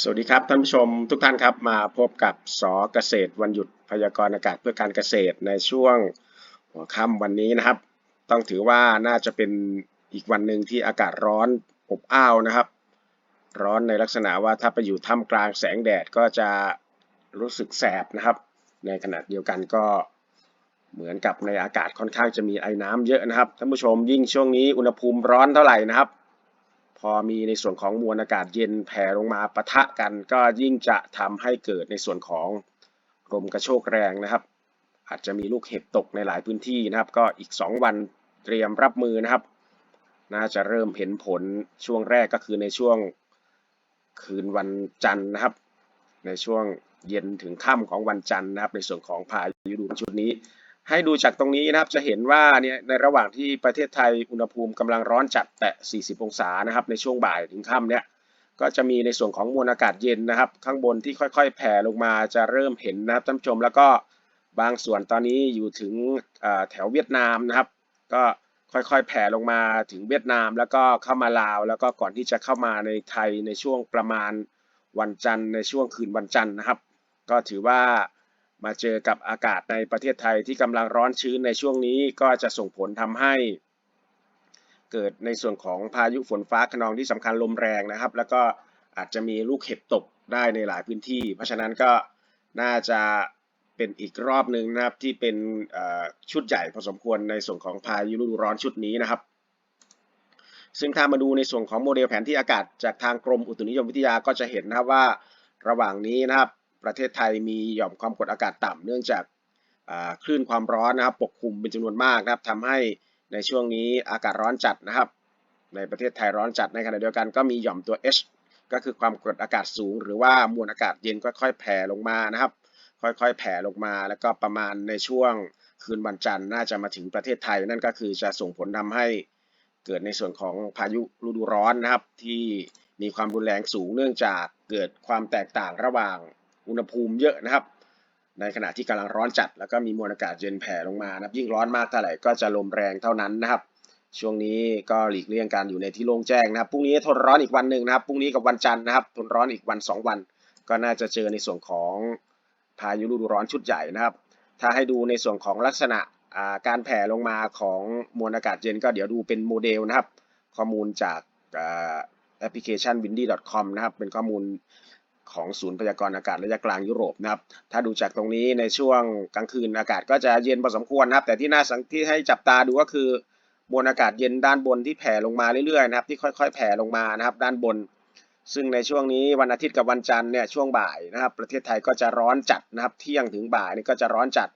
สวัสดีครับท่านผู้ชมทุกท่านครับมาพบกับสอเกษตรวันหยุดพยากรณ์อากาศเพื่อการเกษตรในช่วงหัวค่ำวันนี้นะครับ ต้องถือว่าน่าจะเป็นอีกวันหนึ่งที่อากาศร้อนอบอ้าวนะครับ ร้อนในลักษณะว่าถ้าไปอยู่ท่ามกลางแสงแดดก็จะรู้สึกแสบนะครับ ในขณะเดียวกันก็เหมือนกับในอากาศค่อนข้างจะมีไอ้น้ำเยอะนะครับท่านผู้ชมยิ่งช่วงนี้อุณหภูมิร้อนเท่าไหร่นะครับ พอมีในส่วนของมวลอากาศเย็นแผ่ลงมาปะทะกัน ก็ยิ่งจะทำให้เกิดในส่วนของลมกระโชกแรงนะครับ อาจจะมีลูกเห็บตกในหลายพื้นที่นะครับ ก็อีก 2 วันเตรียมรับมือนะครับ น่าจะเริ่มเห็นผลช่วงแรกก็คือในช่วงคืนวันจันทร์นะครับ ในช่วงเย็นถึงค่ำของวันจันทร์นะครับ ในส่วนของพายุดูชุดนี้ ให้ดูจากตรงนี้นะครับจะเห็นว่าเนี่ยในระหว่างที่ประเทศไทยอุณหภูมิกำลังร้อนจัดแตะ 40 องศานะครับในช่วงบ่ายถึงค่ำเนี่ยก็จะมีในส่วนของมวลอากาศเย็นนะครับ ข้างบนที่ค่อยๆ แผ่ลงมาจะเริ่มเห็นนะครับท่านผู้ชมแล้วก็บางส่วนตอนนี้อยู่ถึงแถวเวียดนามนะครับ ก็ค่อยๆ แผ่ลงมาถึงเวียดนามแล้วก็เข้ามาลาว แล้วก็ก่อนที่จะเข้ามาในไทยในช่วงประมาณวันจันทร์ในช่วงคืนวันจันทร์นะครับ ก็ถือว่า มาเจอกับอากาศในประเทศไทยที่กำลังร้อนชื้นในช่วงนี้ก็จะส่งผลทำให้ เกิดในส่วนของพายุฝนฟ้าคะนองที่สำคัญลมแรงนะครับ แล้วก็อาจจะมีลูกเห็บตกได้ในหลายพื้นที่ เพราะฉะนั้นก็น่าจะเป็นอีกรอบหนึ่งนะครับที่เป็นชุดใหญ่พอสมควรในส่วนของพายุฤดูร้อนชุดนี้นะครับ ซึ่งถ้ามาดูในส่วนของโมเดลแผนที่อากาศจากทางกรมอุตุนิยมวิทยาก็จะเห็นนะครับว่าระหว่างนี้นะครับ ประเทศไทยมีหย่อมความกดอากาศต่ำเนื่องจากคลื่นความร้อนนะครับปกคลุมเป็นจำนวนมากนะครับทำให้ในช่วงนี้อากาศร้อนจัดนะครับ ในประเทศไทยร้อนจัดในขณะเดียวกันก็มีหย่อมตัว H ก็คือความกดอากาศสูง หรือว่ามวลอากาศเย็นค่อยๆแผ่ลงมานะครับ ค่อยๆ แผ่ลงมา แล้วก็ประมาณในช่วงคืนวันจันทร์น่าจะมาถึงประเทศไทย นั่นก็คือจะส่งผลทำให้เกิดในส่วนของพายุฤดูร้อนนะครับ ที่มีความรุนแรงสูงเนื่องจากเกิดความแตกต่างระหว่าง อุณหภูมิเยอะนะครับ ในขณะที่กำลังร้อนจัด แล้วก็มีมวลอากาศเย็นแผ่ลงมานะครับยิ่งร้อนมากเท่าไหร่ก็จะลมแรงเท่านั้นนะครับ ช่วงนี้ก็หลีกเลี่ยงการอยู่ในที่โล่งแจ้งนะครับพรุ่งนี้ทนร้อนอีกวันหนึ่งนะครับพรุ่งนี้กับวันจันทร์นะครับ ทนร้อนอีกวันสองวัน ก็น่าจะเจอในส่วนของพายุฤดูร้อนชุดใหญ่นะครับ ถ้าให้ดูในส่วนของลักษณะการแผ่ลงมาของมวลอากาศเย็นก็เดี๋ยวดูเป็นโมเดลนะครับ ข้อมูลจากแอปพลิเคชัน windy.com นะครับ เป็นข้อมูล ของศูนย์พยากรณ์อากาศระยะกลางยุโรปนะครับ ถ้าดูจากตรงนี้ในช่วงกลางคืนอากาศก็จะเย็นพอสมควรนะครับ แต่ที่น่าสังที่ให้จับตาดูก็คือมวลอากาศเย็นด้านบนที่แผ่ลงมาเรื่อยๆนะครับที่ค่อยๆ แผ่ลงมานะครับ ด้านบน ซึ่งในช่วงนี้วันอาทิตย์กับวันจันทร์เนี่ยช่วงบ่ายนะครับ ประเทศไทยก็จะร้อนจัดนะครับเที่ยงถึงบ่ายนี่ก็จะร้อนจัด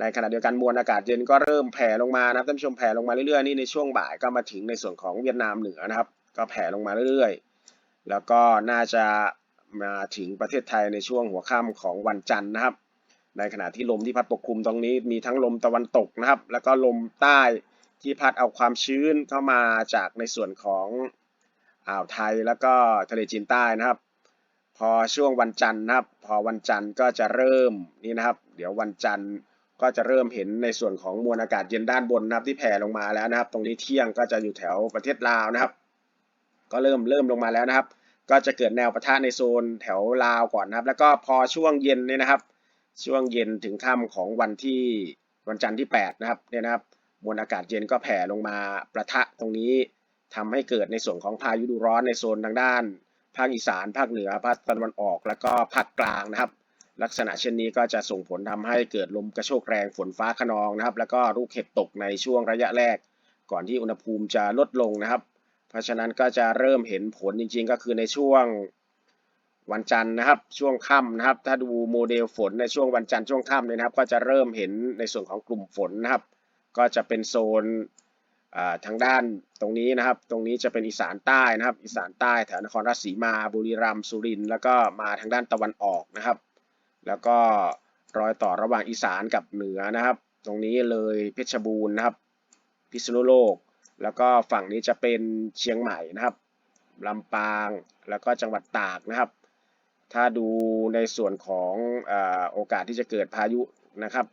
ในขณะเดียวกันมวลอากาศเย็นก็เริ่มแผ่ลงมานะครับท่านผู้ชมแผ่ลงมาเรื่อยๆนี่ในช่วงบ่ายก็มาถึงในส่วนของเวียดนามเหนือนะครับ ก็แผ่ลงมาเรื่อยๆ แล้วก็น่าจะ มาถึงประเทศไทยในช่วงหัวค่ำของวันจันทร์นะครับ ในขณะที่ลมที่พัดปกคลุมตรงนี้มีทั้งลมตะวันตกนะครับ แล้วก็ลมใต้ที่พัดเอาความชื้นเข้ามาจากในส่วนของอ่าวไทยแล้วก็ทะเลจีนใต้นะครับ พอช่วงวันจันทร์นะครับ พอวันจันทร์ก็จะเริ่มนี่นะครับ เดี๋ยววันจันทร์ก็จะเริ่มเห็นในส่วนของมวลอากาศเย็นด้านบนนะครับที่แผ่ลงมาแล้วนะครับ ตรงนี้เที่ยงก็จะอยู่แถวประเทศลาวนะครับ ก็เริ่มเริ่มลงมาแล้วนะครับ ก็จะเกิดแนวปะทะในโซนแถวลาวก่อนนะครับ แล้วก็พอช่วงเย็นเนี่ยนะครับ ช่วงเย็นถึงค่ำของวันที่วันจันทร์ที่ 8 นะครับเนี่ยนะครับมวลอากาศเย็นก็แผ่ลงมาประทะตรงนี้ทำให้เกิดในส่วนของพายุดูร้อนในโซนทางด้าน ภาคอีสานภาคเหนือภาคตะวันออก แล้วก็ภาคกลางนะครับ ลักษณะเช่นนี้ก็จะส่งผลทำให้เกิดลมกระโชกแรงฝนฟ้าคะนองนะครับ แล้วก็ลูกเห็บตกในช่วงระยะแรก ก่อนที่อุณหภูมิจะลดลงนะครับ เพราะฉะนั้นก็จะเริ่มเห็นผลจริงๆ ก็คือในช่วงวันจันทร์นะครับ ช่วงค่ำนะครับ ถ้าดูโมเดลฝนในช่วงวันจันทร์ช่วงค่ำเนี่ยนะครับ ก็จะเริ่มเห็นในส่วนของกลุ่มฝนนะครับ ก็จะเป็นโซนทางด้านตรงนี้นะครับ ตรงนี้จะเป็นอีสานใต้นะครับ อีสานใต้แถวนครราชสีมา บุรีรัมย์ สุรินทร์ แล้วก็มาทางด้านตะวันออกนะครับ แล้วก็รอยต่อระหว่างอีสานกับเหนือนะครับ ตรงนี้เลยเพชรบูรณ์นะครับ พิษณุโลก แล้วก็ฝั่งนี้จะเป็นเชียงใหม่นะครับลำปางแล้วก็จังหวัดตากนะครับ ถ้าดูในส่วนของอโอกาสที่จะเกิดพายุนะครับ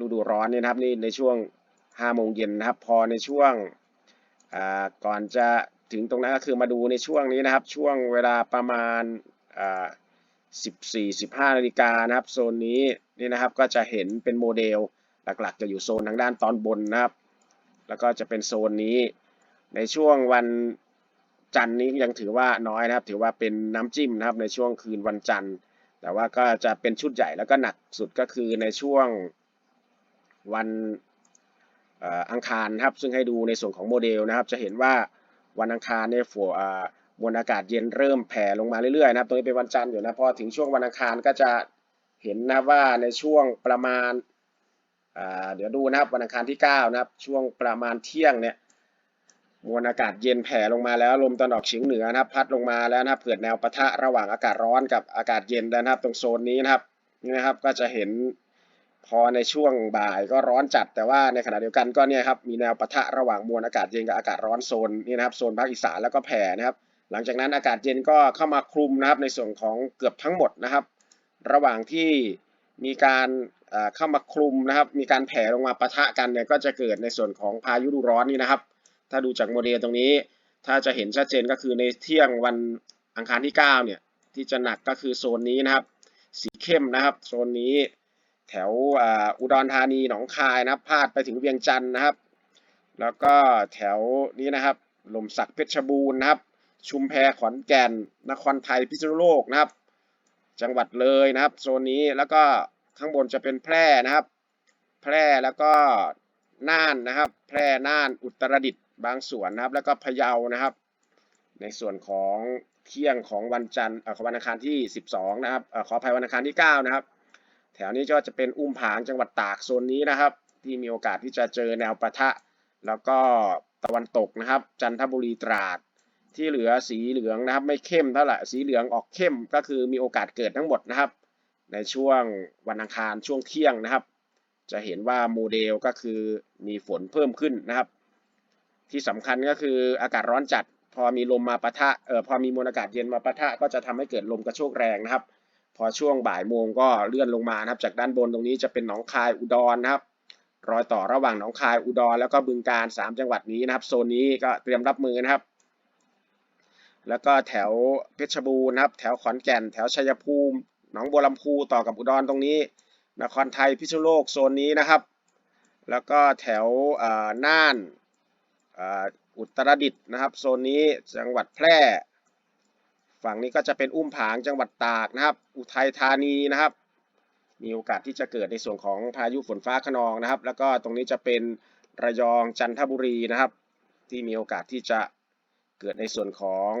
ฤดูร้อนนี่นะครับนี่ในช่วง5โมงเย็นนะครับ พอในช่วงก่อนจะถึงตรงนั้นก็คือมาดูในช่วงนี้นะครับ ช่วงเวลาประมาณ14 15นาฬิกานะครับ โซนนี้นี่นะครับก็จะเห็นเป็นโมเดลหลักๆ จะอยู่โซนทางด้านตอนบนนะครับ แล้วก็จะเป็นโซนนี้ ในช่วงวันจันทร์นี้ยังถือว่าน้อยนะครับ ถือว่าเป็นน้ำจิ้มนะครับในช่วงคืนวันจันทร์ แต่ว่าก็จะเป็นชุดใหญ่แล้วก็หนักสุดก็คือในช่วงวันอ,อังคารนะครับ ซึ่งให้ดูในส่วนของโมเดลนะครับ จะเห็นว่าวันอังคารเนี่ยฝนอ่ามวลอากาศเย็นเริ่มแผ่ลงมาเรื่อยๆนะครับ ตรงนี้เป็นวันจันทร์อยู่นะ พอถึงช่วงวันอังคารก็จะเห็นนะว่าในช่วงประมาณ เดี๋ยวดูนะครับวันอังคารที่ 9 นะครับ ช่วงประมาณเที่ยงเนี่ยมวลอากาศเย็นแผ่ลงมาแล้วลมตะวันออกเฉียงเหนือนะครับ พัดลงมาแล้วนะครับเกิดแนวปะทะระหว่างอากาศร้อนกับอากาศเย็นนะครับ ตรงโซนนี้นะครับนี่นะครับก็จะเห็นพอในช่วงบ่ายก็ร้อนจัด แต่ว่าในขณะเดียวกันก็เนี่ยครับมีแนวปะทะระหว่างมวลอากาศเย็นกับอากาศร้อนโซนนี่นะครับโซนภาคอีสานแล้วก็แผ่นะครับ หลังจากนั้นอากาศเย็นก็เข้ามาคลุมนะครับในส่วนของเกือบทั้งหมดนะครับ ระหว่างที่ มีการเข้ามาคลุมนะครับ มีการแผ่ลงมาปะทะกันเนี่ยก็จะเกิดในส่วนของพายุฤดูร้อนนี่นะครับ ถ้าดูจากโมเดลตรงนี้ ถ้าจะเห็นชัดเจนก็คือในเที่ยงวันอังคารที่9เนี่ยที่จะหนักก็คือโซนนี้นะครับ สีเข้มนะครับ โซนนี้แถวอ,อุดรธานีหนองคายนะครับ พาดไปถึงเวียงจันทร์นะครับ แล้วก็แถวนี้นะครับลมสักเพชรบูรณ์นะครับ ชุมแพขอนแก่น นครไทยพิษณุโลกนะครับ จังหวัดเลยนะครับ โซนนี้แล้วก็ ข้างบนจะเป็นแพร่นะครับ แพร่แล้วก็น่านนะครับ แพร่น่านอุตรดิตถ์บางส่วนนะครับ แล้วก็พะเยานะครับ ในส่วนของเที่ยงของวันจันทร์เอ่อของวันอังคารที่ 12 นะครับเอ่อขออภัยวันอังคารที่ 9 นะครับ แถวนี้ก็จะเป็นอุ้มผางจังหวัดตากโซนนี้นะครับ ที่มีโอกาสที่จะเจอแนวปะทะ แล้วก็ตะวันตกนะครับ จันทบุรีตราดที่เหลือสีเหลืองนะครับ ไม่เข้มเท่าไหร่สีเหลืองออกเข้มก็คือมีโอกาสเกิดทั้งหมดนะครับ ในช่วงวันอังคารช่วงเที่ยงนะครับ จะเห็นว่าโมเดลก็คือมีฝนเพิ่มขึ้นนะครับ ที่สำคัญก็คืออากาศร้อนจัด พอมีลมมาปะทะเอ่อพอมีมวลอากาศเย็นมาปะทะก็จะทำให้เกิดลมกระโชกแรงนะครับ พอช่วงบ่ายโมงก็เลื่อนลงมานะครับ จากด้านบนตรงนี้จะเป็นหนองคายอุดรนะครับรอยต่อระหว่างหนองคายอุดรแล้วก็บึงการสามจังหวัดนี้นะครับโซนนี้ก็เตรียมรับมือนะครับ แล้วก็แถวเพชรบูรณ์นะครับ แถวขอนแก่น แถวชัยภูมิ หนองบัวลำพูต่อกับอุดรตรงนี้ นครไทยพิษณุโลกโซนนี้นะครับ แล้วก็แถวน่านอุตรดิตถ์นะครับโซนนี้จังหวัดแพร่ ฝั่งนี้ก็จะเป็นอุ้มผางจังหวัดตากนะครับ อุทัยธานีนะครับ มีโอกาสที่จะเกิดในส่วนของพายุฝนฟ้าขนองนะครับ แล้วก็ตรงนี้จะเป็นระยองจันทบุรีนะครับ ที่มีโอกาสที่จะเกิดในส่วนของ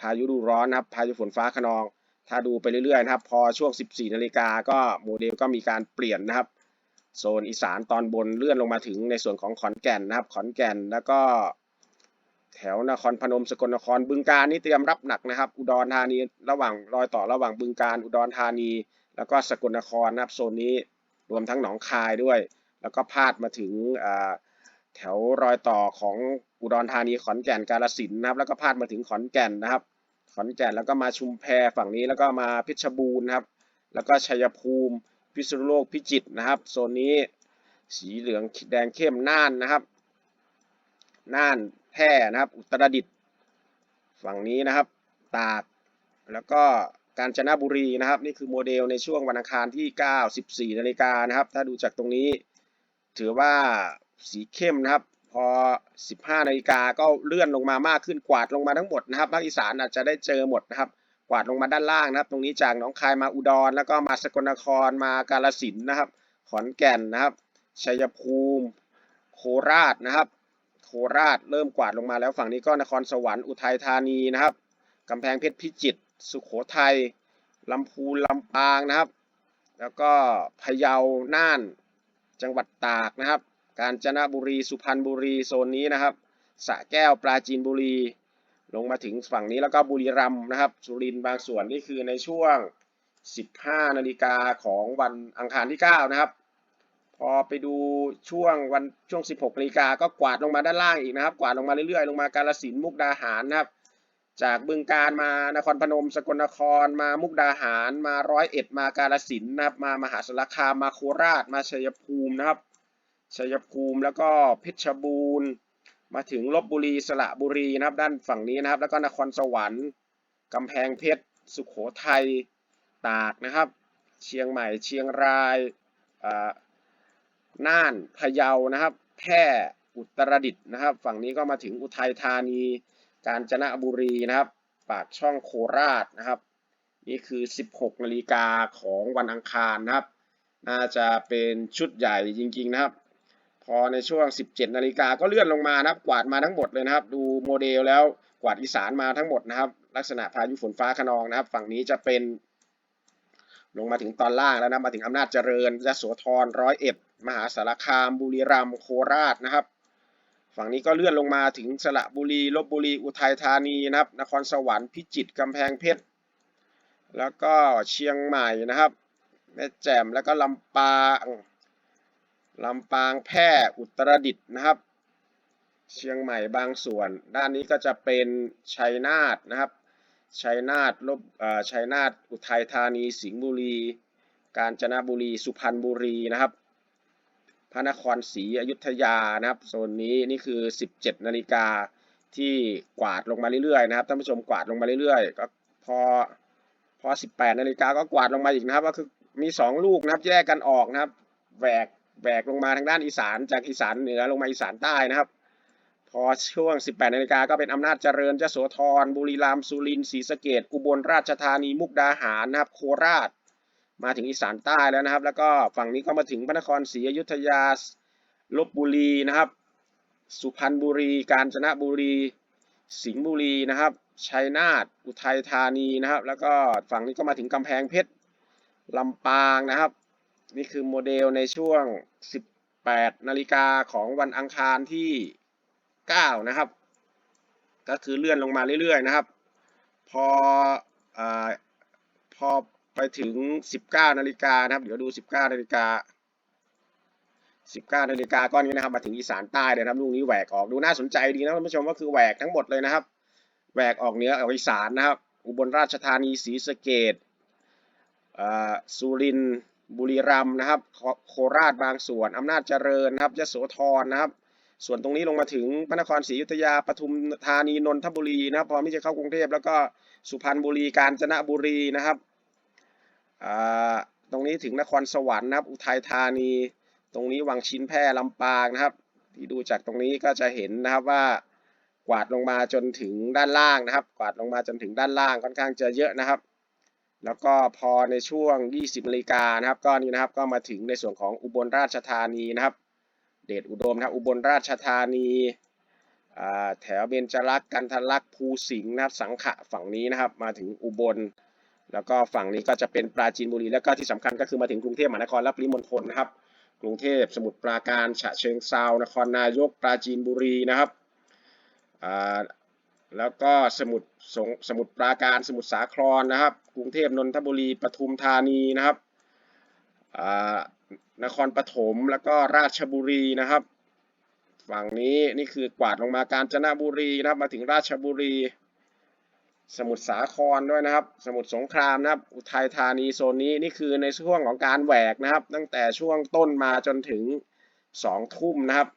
พายุดูร้อนนะครับ พายุฝนฟ้าขนอง ถ้าดูไปเรื่อยๆนะครับพอช่วง 14นาฬิกาก็โมเดลก็มีการเปลี่ยนนะครับ โซนอีสานตอนบนเลื่อนลงมาถึงในส่วนของขอนแก่นนะครับ ขอนแก่นแล้วก็ แถวนครพนมสกลนครบึงการนี่เตรียมรับหนักนะครับ อุดรธานีระหว่างรอยต่อระหว่างบึงการอุดรธานี แล้วก็สกลนครนะครับโซนนี้รวมทั้งหนองคายด้วย แล้วก็พาดมาถึงแถวรอยต่อของอุดรธานีขอนแก่นกาฬสินนะครับ แล้วก็พาดมาถึงขอนแก่นนะครับ ขอนแก่นแล้วก็มาชุมแพฝั่งนี้แล้วก็มาเพชรบูรณ์นะครับ แล้วก็ชัยภูมิ พิษณุโลกพิจิตรนะครับ โซนนี้สีเหลืองแดงเข้มน่านนะครับน่านแพร่นะครับ อุตรดิตถ์ฝั่งนี้นะครับ ตาก แล้วก็กาญจนบุรีนะครับ นี่คือโมเดลในช่วงวันอังคารที่ 9 14นาฬิกานะครับ ถ้าดูจากตรงนี้ ถือว่าสีเข้มนะครับ พอ 15นาฬิกาก็เลื่อนลงมามากขึ้นกวาดลงมาทั้งหมดนะครับภาคอีสานอาจจะได้เจอหมดนะครับ กวาดลงมาด้านล่างนะครับ ตรงนี้จากหนองคายมาอุดร แล้วก็มาสกลนครมากาฬสินนะครับ ขอนแก่นนะครับชัยภูมิโคราชนะครับ โคราชเริ่มกวาดลงมาแล้วฝั่งนี้ก็นครสวรรค์อุทัยธานีนะครับกำแพงเพชรพิจิตรสุโขทัยลำพูนลำปางนะครับ แล้วก็พะเยาน่านจังหวัดตากนะครับ กาญจนบุรีสุพรรณบุรีโซนนี้นะครับสระแก้วปราจีนบุรี ลงมาถึงฝั่งนี้แล้วก็บุรีรัมย์นะครับ สุรินทร์บางส่วนนี่คือในช่วง 15 นาฬิกาของวันอังคารที่ 9 นะครับ พอไปดูช่วงวันช่วง 16นาฬิกาก็กวาดลงมาด้านล่างอีกนะครับ กวาดลงมาเรื่อยๆ ลงมากาฬสินมุกดาหารนะครับ จากบึงการมานครพนม สกลนครมามุกดาหารมาร้อยเอ็ดมากาฬสินนะครับมามหาสารคามมาโคราชมาชัยภูมินะครับ ชัยภูมิแล้วก็เพชรบูรณ์ มาถึงลบบุรีสระบุรีนะครับ ด้านฝั่งนี้นะครับ แล้วก็นครสวรรค์กำแพงเพชรสุขโขทัยตากนะครับ เชียงใหม่เชียงรายน่านพะเยานะครับแพร่อุตรดิตถ์นะครับ ฝั่งนี้ก็มาถึงอุทัยธานี กาญจนบุรีนะครับ ปากช่องโคราชนะครับ นี่คือ 16นาฬิกาของวันอังคารนะครับ น่าจะเป็นชุดใหญ่จริงๆนะครับ พอในช่วง 17 นาฬิกาก็เลื่อนลงมานะครับ กวาดมาทั้งหมดเลยนะครับ ดูโมเดลแล้วกวาดอีสานมาทั้งหมดนะครับ ลักษณะพายุฝนฟ้าขนองนะครับ ฝั่งนี้จะเป็น ลงมาถึงตอนล่างแล้วนะมาถึงอำนาจเจริญยะโสธรร้อยเอ็ดมหาสารคาม บุรีรัมย์โคราชนะครับ ฝั่งนี้ก็เลื่อนลงมาถึงสระบุรีลบบุรีอุทัยธานีนะครับ นครสวรรค์พิจิตรกำแพงเพชรแล้วก็เชียงใหม่นะครับแม่แจ่มแล้วก็ลำปาง ลำปางแพร่อุตรดิตถ์นะครับ เชียงใหม่บางส่วน ด้านนี้ก็จะเป็นชัยนาทนะครับชัยนาทลบอ่อชัยนาทอุทัยธานี สิงห์บุรี กาญจนบุรี สุพรรณบุรีนะครับ พระนครศรีอยุธยานะครับโซนนี้นี่คือ 17 นาฬิกาที่กวาดลงมาเรื่อยๆนะครับท่านผู้ชมกวาดลงมาเรื่อยๆก็พอพอ 18 นาฬิกาก็กวาดลงมาอีกนะครับ ก็คือมี 2 ลูกนะครับแยกกันออกนะครับแหวก แหวกลงมาทางด้านอีสานจากอีสานเหนือลงมาอีสานใต้นะครับ พอช่วง 18นาฬิกาก็เป็นอำนาจเจริญยโสธร บุรีรัมย์สุรินทร์ศรีสะเกษอุบลราชธานีมุกดาหารนะครับ โคราช มาถึงอีสานใต้แล้วนะครับ แล้วก็ฝั่งนี้ก็มาถึงพระนครศรีอยุธยาลบบุรีนะครับ สุพรรณบุรี กาญจนบุรี สิงห์บุรีนะครับชัยนาทอุทัยธานีนะครับ แล้วก็ฝั่งนี้ก็มาถึงกำแพงเพชรลำปางนะครับ นี่คือโมเดลในช่วง 18 นาฬิกาของวันอังคารที่ 9 นะครับ ก็คือเลื่อนลงมาเรื่อยๆนะครับ พออพอไปถึง 19 นาฬิกานะครับ เดี๋ยวดู 19 นาฬิกา 19 นาฬิกาก้อนนี้นะครับ มาถึงอีสานใต้เลยนะครับลูกนี้แหวกออกดูน่าสนใจดีนะท่านผู้ชมก็คือแหวกทั้งหมดเลยนะครับ แหวกออกเหนือออกอีสานนะครับ อุบลราชธานีศรีสะเกดสุรินทร์ บุรีรัมย์นะครับโคโคราชบางส่วน อำนาจเจริญนะครับยโสธรนะครับ ส่วนตรงนี้ลงมาถึงพระนครศรีอยุธยาปทุมธานีนนทบุรีนะครับพร้อมที่จะเข้ากรุงเทพแล้วก็สุพรรณบุรีกาญจนบุรีนะครับตรงนี้ถึงนครสวรรค์นะครับ อุทัยธานี ตรงนี้วังชิ้นแพร่ลำปางนะครับ ที่ดูจากตรงนี้ก็จะเห็นนะครับว่ากวาดลงมาจนถึงด้านล่างนะครับ กวาดลงมาจนถึงด้านล่างค่อนข้างจะเยอะนะครับ แล้วก็พอในช่วง 20นาฬิกานะครับก็นี่นะครับก็มาถึงในส่วนของอุบลราชธานีนะครับ เดชอุดมนะครับอุบลราชธานีแถวเบญจรักษ์กันทลักษ์ภูสิงห์นะครับสังขะฝั่งนี้นะครับ มาถึงอุบล แล้วก็ฝั่งนี้ก็จะเป็นปราจีนบุรีแล้วก็ที่สำคัญก็คือมาถึงกรุงเทพมหานครและปริมณฑลนะครับ กรุงเทพสมุทรปราการฉะเชิงเซานครนายกปราจีนบุรีนะครับ แล้วก็สมุทรสสมุทรปราการสมุทรสาครนะครับ กรุงเทพนนทบุรีปทุมธานีนะครับนครปฐมแล้วก็ราชบุรีนะครับ ฝั่งนี้นี่คือกวาดลงมากาญจนบุรีนะครับ มาถึงราชบุรี สมุทรสาครด้วยนะครับ สมุทรสงครามนะครับ อุทัยธานีโซนนี้นี่คือในช่วงของการแหวกนะครับ ตั้งแต่ช่วงต้นมาจนถึงสองทุ่มนะครับ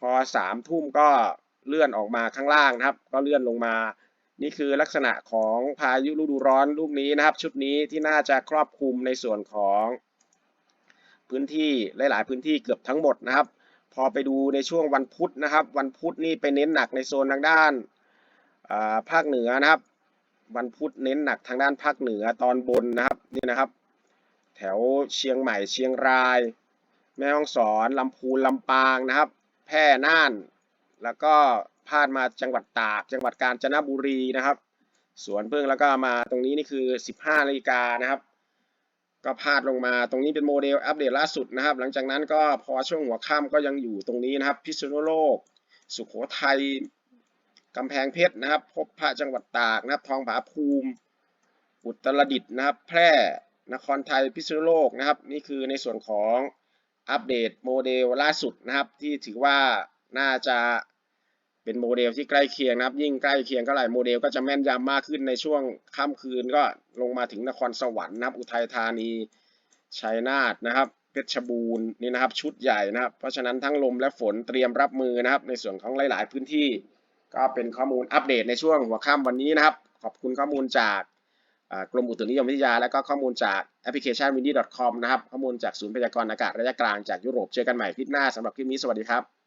พอสามทุ่มก็ เลื่อนออกมาข้างล่างนะครับ ก็เลื่อนลงมา นี่คือลักษณะของพายุฤดูร้อนลูกนี้นะครับ ชุดนี้ที่น่าจะครอบคลุมในส่วนของพื้นที่หลาย ๆ พื้นที่เกือบทั้งหมดนะครับ พอไปดูในช่วงวันพุธนะครับ วันพุธนี่ไปเน้นหนักในโซนทางด้านาภาคเหนือนะครับ วันพุธเน้นหนักทางด้านภาคเหนือตอนบนนะครับนี่นะครับ แถวเชียงใหม่เชียงราย แม่ฮ่องสอนลำพูนลำปางนะครับ แพร่น่าน แล้วก็พาดมาจังหวัดตาก จังหวัดกาญจนบุรีนะครับ สวนพึ่งแล้วก็มาตรงนี้นี่คือ 15นาฬิกานะครับ ก็พาดลงมาตรงนี้เป็นโมเดลอัปเดตล่าสุดนะครับ หลังจากนั้นก็พอช่วงหัวค่ำก็ยังอยู่ตรงนี้นะครับ พิษณุโลก สุโขทัยกำแพงเพชรนะครับ พบพระจังหวัดตากนะครับ ทองผาภูมิ อุตรดิตถ์นะครับ แพร่นครไทยพิษณุโลกนะครับ นี่คือในส่วนของอัปเดตโมเดลล่าสุดนะครับ ที่ถือว่าน่าจะ เป็นโมเดลที่ใกล้เคียงนะครับ ยิ่งใกล้เคียงเท่าไหร่โมเดลก็จะแม่นยำมากขึ้นในช่วงค่ำคืนก็ลงมาถึงนครสวรรค์นะครับ อุทัยธานีชัยนาทนะครับเพชรบูรณ์นี่นะครับชุดใหญ่นะครับ เพราะฉะนั้นทั้งลมและฝนเตรียมรับมือนะครับ ในส่วนของหลาย ๆ พื้นที่ ก็เป็นข้อมูลอัปเดตในช่วงหัวค่ำวันนี้นะครับ ขอบคุณข้อมูลจากกรมอุตุนิยมวิทยา และก็ข้อมูลจากแอปพลิเคชัน windy.com นะครับข้อมูลจากศูนย์พยากรณ์อากาศระยะกลางจากยุโรปเจอกันใหม่คลิปหน้าสำหรับคลิปนี้สวัสดีครับ